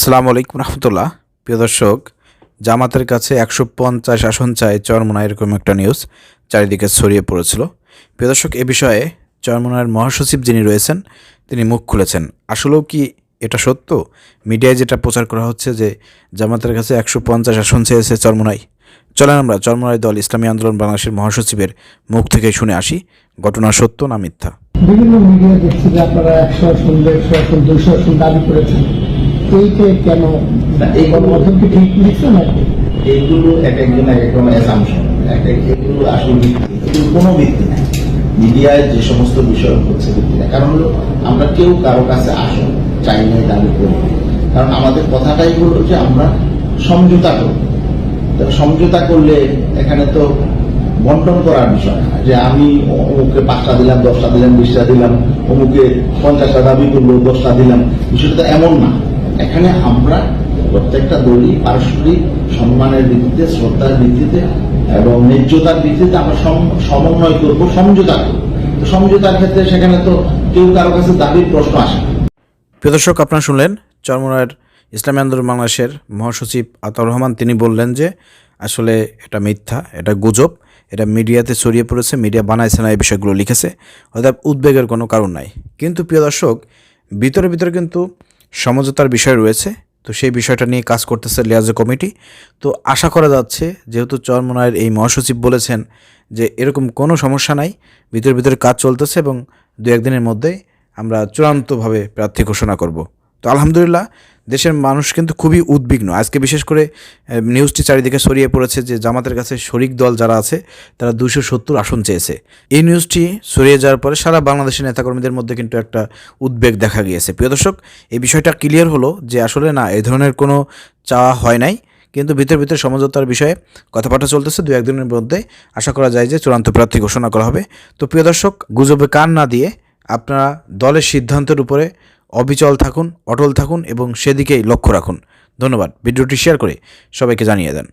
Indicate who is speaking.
Speaker 1: সালাম আলাইকুম রহমতুল্লাহ। প্রিয় দর্শক, জামাতের কাছে একশো পঞ্চাশ আসন চায় চরমোনা এরকম একটা নিউজ চারিদিকে ছড়িয়ে পড়েছিল। প্রিয় দর্শক, এ বিষয়ে চরমোনার মহাসচিব যিনি রয়েছেন, তিনি মুখ খুলেছেন। আসলেও কি এটা সত্য? মিডিয়ায় যেটা প্রচার করা হচ্ছে যে জামাতের কাছে একশো পঞ্চাশ আসন চেয়েছে চরমোনাই। চলেন আমরা চরমোনাই দল, ইসলামী আন্দোলন বাংলাদেশের মহাসচিবের মুখ থেকে শুনে আসি। ঘটনা সত্য না মিথ্যা?
Speaker 2: বিভিন্ন মিডিয়া দেখছি যে আপনারা একশো আসন, দেড়শো আসন, দুইশো আসন দাবি করেছেন। কেন? এই গণমাধ্যম কি ঠিক লিখছে
Speaker 3: এইগুলো এক একজন এক এক রকম অ্যাসামশন এক এক এগুলো আসল ভিত্তি। এগুলো কোনো ভিত্তি নেই। মিডিয়ায় যে সমস্ত বিষয় হচ্ছে ভিত্তি কারণ হলো আমরা কেউ কারও কাছে চাই দাবি করি কারণ আমাদের কথাটাই হলো যে আমরা সমঝোতা করব সমঝোতা করলে এখানে তো বন্টন করার বিষয় না। যে আমি অমুকে পাঁচটা দিলাম দশটা দিলাম বিশটা দিলাম অমুকে পঞ্চাশটা দাবি করল দশটা দিলাম। বিষয়টা তো এমন না। এখানে আমরা প্রত্যেকটা দলই পারস্পরিক সম্মানের ভিত্তিতে, শ্রদ্ধার ভিত্তিতে এবং ন্যায্যতার ভিত্তিতে আমরা সমন্বয় করব, সমঝোতা করব। সমঝোতার ক্ষেত্রে সেখানে তো কেউ কারও কাছে দাবির প্রশ্ন আসে
Speaker 1: প্রিয় দর্শক, আপনারা শুনলেন চরমোনার ইসলামী আন্দোলন বাংলাদেশের মহাসচিব আতাউর রহমান। তিনি বললেন যে, আসলে এটা মিথ্যা, এটা গুজব, এটা মিডিয়াতে ছড়িয়ে পড়েছে, মিডিয়া বানাইছে না এই বিষয়গুলো লিখেছে, অর্থাৎ উদ্বেগের কোনো কারণ নাই। কিন্তু প্রিয় দর্শক, ভিতরে ভিতরে কিন্তু সমঝোতার বিষয় রয়েছে, তো সেই বিষয়টা নিয়ে কাজ করতেছে লিয়াজো কমিটি। তো আশা করা যাচ্ছে, যেহেতু চরমনায়ের এই মহাসচিব বলেছেন যে এরকম কোনো সমস্যা নাই, ভিতরে ভিতরে কাজ চলতেছে এবং দু একদিনের মধ্যেই আমরা চূড়ান্তভাবে প্রার্থী ঘোষণা করব। তো আলহামদুলিল্লাহ দেশের মানুষ কিন্তু খুবই উদ্বিগ্ন। আজকে বিশেষ করে নিউজটি চারিদিকে ছড়িয়ে পড়েছে যে জামাতের কাছে শরিক দল যারা আছে, তারা দুশো সত্তর আসন চেয়েছে। এই নিউজটি ছড়িয়ে যাওয়ার পরে সারা বাংলাদেশের নেতাকর্মীদের মধ্যে কিন্তু একটা উদ্বেগ দেখা গিয়েছে। প্রিয় দর্শক, এই বিষয়টা ক্লিয়ার হলো যে আসলে না এ ধরনের কোনো চাওয়া হয় নাই। কিন্তু ভিতর ভিতরে সমঝোতার বিষয়ে কথাবার্তা চলতেছে দু একদিনের মধ্যে। আশা করা যায় যে চূড়ান্ত প্রার্থী ঘোষণা করা হবে। তো প্রিয় দর্শক, গুজবে কান না দিয়ে আপনারা দলের সিদ্ধান্তের উপরে অবিচল থাকুন, অটল থাকুন এবং সেদিকেই লক্ষ্য রাখুন। ধন্যবাদ। ভিডিওটি শেয়ার করে সবাইকে জানিয়ে দেন।